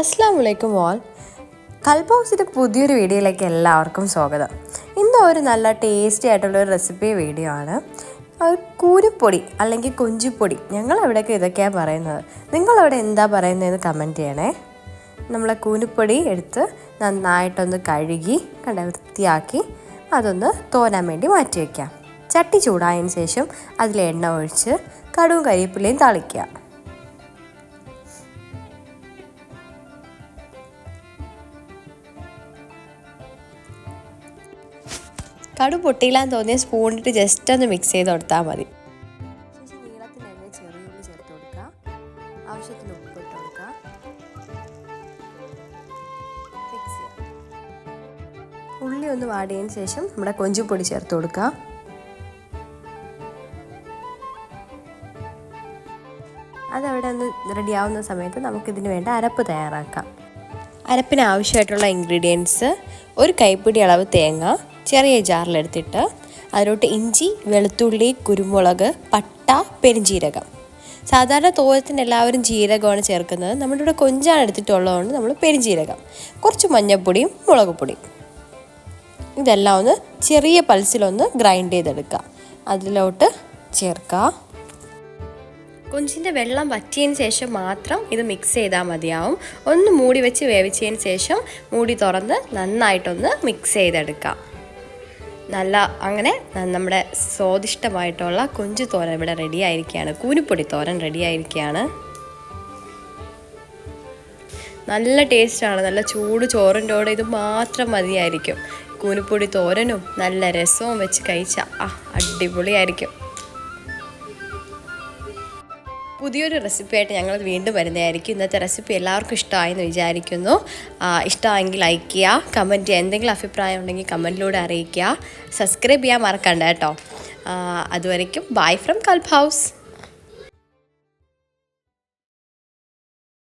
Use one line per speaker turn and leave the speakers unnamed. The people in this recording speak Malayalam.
അസ്സാം വലൈക്കും ഓൾ കൽബോക്സിൻ്റെ പുതിയൊരു വീഡിയോയിലേക്ക് എല്ലാവർക്കും സ്വാഗതം ഇന്ന് ഒരു നല്ല ടേസ്റ്റി ആയിട്ടുള്ള ഒരു റെസിപ്പി വീഡിയോ ആണ് കൂരിപ്പൊടി അല്ലെങ്കിൽ കുഞ്ചിപ്പൊടി ഞങ്ങൾ ഇവിടെയൊക്കെ ഇതൊക്കെയാണ് പറയുന്നത് നിങ്ങളവിടെ എന്താ പറയുന്നതെന്ന് കമൻറ്റ് ചെയ്യണേ നമ്മളെ കൂനിപ്പൊടി എടുത്ത് നന്നായിട്ടൊന്ന് കഴുകി കണ്ട വൃത്തിയാക്കി അതൊന്ന് തോരാൻ വേണ്ടി മാറ്റി വയ്ക്കാം ചട്ടി ചൂടായതിന് ശേഷം അതിൽ എണ്ണ ഒഴിച്ച് കടുവും കരിയേപ്പിലയും തളിക്കുക കടു പൊട്ടിയില്ലാന്ന് തോന്നിയ സ്പൂണിട്ട് ജസ്റ്റ് ഒന്ന് മിക്സ് ചെയ്ത് കൊടുത്താൽ മതി ഉള്ളി ചേർത്ത് ആവശ്യത്തിന് ഉപ്പ് ഇട്ട് ഉള്ളി ഒന്ന് വാടിയതിന് ശേഷം നമ്മുടെ കൊഞ്ചുപൊടി ചേർത്ത് കൊടുക്കുക അതവിടെ ഒന്ന് റെഡിയാവുന്ന സമയത്ത് നമുക്കിതിന് വേണ്ട അരപ്പ് തയ്യാറാക്കാം അരപ്പിന് ആവശ്യമായിട്ടുള്ള ഇൻഗ്രീഡിയൻസ് ഒരു കൈപ്പിടി അളവ് തേങ്ങ ചെറിയ ജാറിലെടുത്തിട്ട് അതിലോട്ട് ഇഞ്ചി വെളുത്തുള്ളി കുരുമുളക് പട്ട പെരുംജീരകം സാധാരണ തോരത്തിന് എല്ലാവരും ജീരകമാണ് ചേർക്കുന്നത് നമ്മുടെ ഇവിടെ കൊഞ്ചാണ് എടുത്തിട്ടുള്ളതുകൊണ്ട് നമ്മൾ പെരുംജീരകം കുറച്ച് മഞ്ഞൾപ്പൊടിയും മുളക് പൊടിയും ഇതെല്ലാം ഒന്ന് ചെറിയ പൾസിലൊന്ന് ഗ്രൈൻഡ് ചെയ്തെടുക്കുക അതിലോട്ട് ചേർക്കുക കൊഞ്ചിൻ്റെ വെള്ളം വറ്റിയതിന് ശേഷം മാത്രം ഇത് മിക്സ് ചെയ്താൽ മതിയാവും ഒന്ന് മൂടി വെച്ച് വേവിച്ചതിന് ശേഷം മൂടി തുറന്ന് നന്നായിട്ടൊന്ന് മിക്സ് ചെയ്തെടുക്കാം നല്ല അങ്ങനെ നമ്മുടെ സ്വാദിഷ്ടമായിട്ടുള്ള കൊഞ്ചു തോരൻ ഇവിടെ റെഡി ആയിരിക്കുകയാണ് കൂനിപ്പൊടി തോരൻ റെഡി ആയിരിക്കുകയാണ് നല്ല ടേസ്റ്റാണ് നല്ല ചൂട് ചോറിൻ്റെ കൂടെ ഇത് മാത്രം മതിയായിരിക്കും കൂനിപ്പൊടി തോരനും നല്ല രസവും വെച്ച് കഴിച്ച ആ അടിപൊളിയായിരിക്കും പുതിയൊരു റെസിപ്പിയായിട്ട് ഞങ്ങൾ വീണ്ടും വരുന്നതായിരിക്കും ഇന്നത്തെ റെസിപ്പി എല്ലാവർക്കും ഇഷ്ടമായി എന്ന് വിചാരിക്കുന്നു ഇഷ്ടമായെങ്കിൽ ലൈക്ക് ചെയ്യുക കമൻറ്റ് എന്തെങ്കിലും അഭിപ്രായം ഉണ്ടെങ്കിൽ കമൻറ്റിലൂടെ അറിയിക്കുക സബ്സ്ക്രൈബ് ചെയ്യാൻ മറക്കണ്ട കേട്ടോ അതുവരയ്ക്കും ബൈ ഫ്രം കൽപ് ഹൗസ്